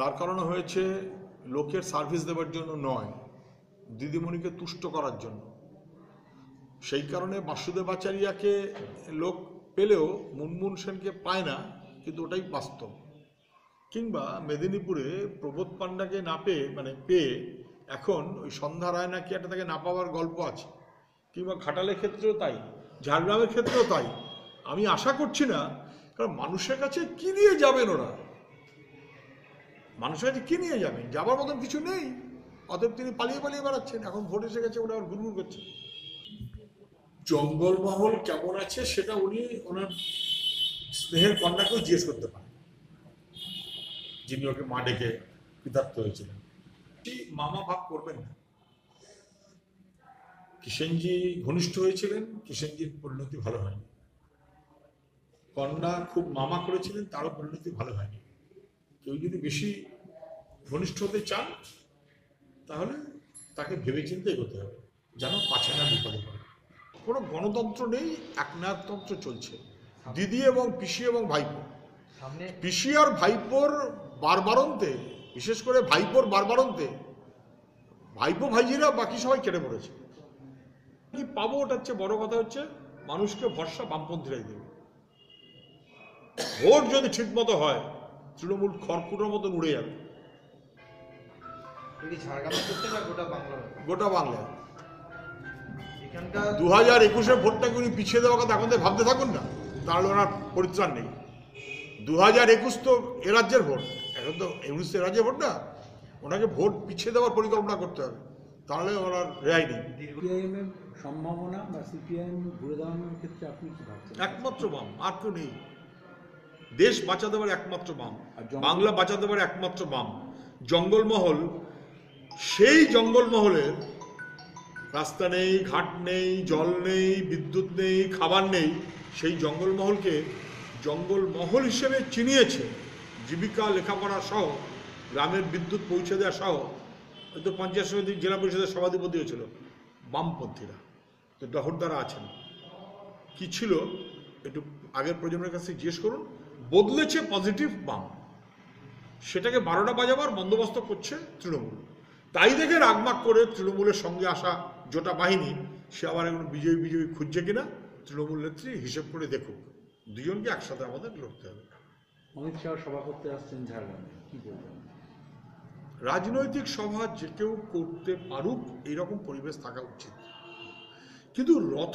দাঁড় করানো হয়েছে লোকের সার্ভিস দেওয়ার জন্য নয়, দিদিমণিকে তুষ্ট করার জন্য। সেই কারণে বাসুদেব আচারিয়াকে লোক পেলেও মুনমুন সেনকে পায় না, কিন্তু ওটাই বাস্তব। কিংবা মেদিনীপুরে প্রবোধ পান্ডাকে না পেয়ে মানে পেয়ে এখন ওই সন্ধ্যা রায় নাকি একটা তাকে না পাওয়ার গল্প আছে? কিংবা ঘাটালের ক্ষেত্রেও তাই, ঝাড়গ্রামের ক্ষেত্রেও তাই। আমি আশা করছি না, কারণ মানুষের কাছে কি নিয়ে যাবেন ওরা? মানুষের কাছে কি নিয়ে যাবেন যাবার মতন কিছু নেই। অতএব তিনি পালিয়ে পালিয়ে বেড়াচ্ছেন। এখন ভোট এসে গেছে ওরা গুনগুন করছে। জঙ্গলমহল কেমন আছে সেটা উনি ওনার স্নেহের কন্যাকেও জিজ্ঞেস করতে পারেন। যিনি ওকে মা ডেকে কৃতার্থ হয়েছিলেন। মামা ভাব করবেন না। কিষেনজি ঘনিষ্ঠ হয়েছিলেন কিষেনজির পরিণতি ভালো হয়নি। কন্যা খুব মামা করেছিলেন তারও পরিণতি ভালো হয়নি। কেউ যদি বেশি ঘনিষ্ঠ হতে চান তাহলে তাকে ভেবেচিন্তে এগোতে হবে যেন পাছে না বিপদে পড়ে। কোনো গণতন্ত্র নেই একনায়কতন্ত্র চলছে। দিদি এবং পিসি এবং ভাইপো। সামনে পিসি আর ভাইপোর বারবারন্তে বিশেষ করে ভাইপোর বারবারন্তে ভাইপো ভাইজিরা বাকি সবাই কেটে পড়েছে। কি পাবো ওটা হচ্ছে বড় কথা হচ্ছে মানুষকে ভরসা বামপন্থীরাই দেবে। ভোট যদি ঠিক মতো হয় তৃণমূল খড়কুটোর মতন উড়ে যাবে। গোটা বাংলায়। দু হাজার একুশে ভোটটাকে উনি পিছিয়ে দেওয়ার কথা এখন ভাবতে থাকুন না? তাহলে ওনার পরিত্রাণ নেই। দু হাজার একুশ তো এ রাজ্যের ভোট। এখন তো একুশ তো এ রাজ্যের ভোট না। ওনাকে ভোট পিছিয়ে দেওয়ার পরিকল্পনা করতে হবে। তাহলে ওনার রেহাই নেই। সম্ভাবনা বা সিপিআইএম ঘুরে দাঁড়ানোর ক্ষেত্রে আপনি কি ভাবছেন? একমাত্র বাম আর কেউ নেই। দেশ বাঁচাতে পারে একমাত্র বাম। আর বাংলা বাঁচাতে পারে একমাত্র বাম। জঙ্গলমহল সেই জঙ্গলমহলের রাস্তা নেই, ঘাট নেই, জল নেই, বিদ্যুৎ নেই, খাবার নেই, সেই জঙ্গলমহলকে জঙ্গলমহল হিসেবে চিনিয়েছে। জীবিকা লেখাপড়া সহ, গ্রামের বিদ্যুৎ পৌঁছে দেওয়া সহ, হয়তো পঞ্চায়েত সমিতি, জেলা পরিষদের সভাধিপতি হয়েছিল বামপন্থীরা। তো দহরদারা আছেন। কি ছিল? একটু আগের প্রজন্মের কাছে জিজ্ঞেস করুন। বদলেছে পজিটিভ বাম। সেটাকে বারোটা বাজাবার বন্দোবস্ত করছে তৃণমূল। তাই দেখে রাগমাগ করে তৃণমূলের সঙ্গে আসা জোটা বাহিনী সে আবার এখন বিজয়ী বিজয়ী খুঁজছে কিনা তৃণমূল নেত্রী হিসেব করে দেখুক। দুজনকে একসাথে আমাদের লড়তে হবে। অমিত শাহ সভা করতে আসছেন ঝাড়গ্রামে কি বলবেন? রাজনৈতিক সভা যে কেউ করতে পারুক এইরকম পরিবেশ থাকা উচিত। কিন্তু রথ